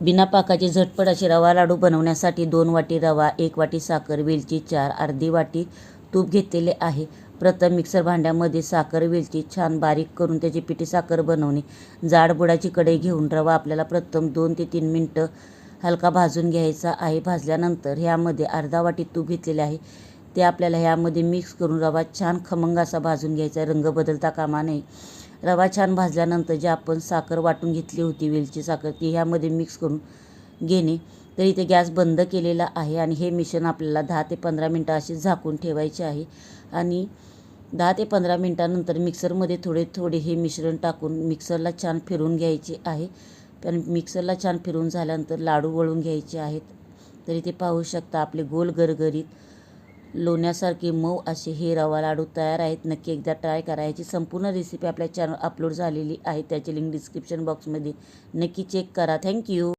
बिना पाकाचे झटपट असे रवा लाडू बनवण्यासाठी दोन वाटी रवा एक वाटी साखर वेलची चार अर्धी वाटी तूप घेतलेले आहे. प्रथम मिक्सर भांड्यामध्ये साखर वेलची छान बारीक करून त्याची पिठी साखर बनवणे. जाड बुडाची कढई घेऊन रवा आपल्याला प्रथम दोन ते तीन मिनटं हलका भाजून घ्यायचा आहे. भाजल्यानंतर ह्यामध्ये अर्धा वाटी तूप घेतलेले आहे. ते आपल्याला ह्यामध्ये मिक्स करून रवा छान खमंग असा भाजून घ्यायचा रंग बदलता कामा नये. रवा छान भाजल्यानंतर जे आपण साखर वाटून घेतली होती वेलची साखर ती ह्यामध्ये मिक्स करून घेणे. तर इथे गॅस बंद केलेला आहे आणि हे मिश्रण आपल्याला दहा ते पंधरा मिनटं अशी झाकून ठेवायचे आहे. आणि दहा ते पंधरा मिनटानंतर मिक्सरमध्ये थोडे थोडे हे मिश्रण टाकून मिक्सरला छान फिरून घ्यायचे आहे. पण मिक्सरला छान फिरून झाल्यानंतर लाडू वळून घ्यायचे आहेत. तर इथे पाहू शकता आपले गोल गरगरीत लोण्यासारखे मऊ असे हे रवा लाडू तयार आहेत. नक्की एकदा ट्राय करायची संपूर्ण रेसिपी आपल्या चॅनल अपलोड झालेली आहे. त्याची लिंक डिस्क्रिप्शन बॉक्समध्ये नक्की चेक करा. थँक्यू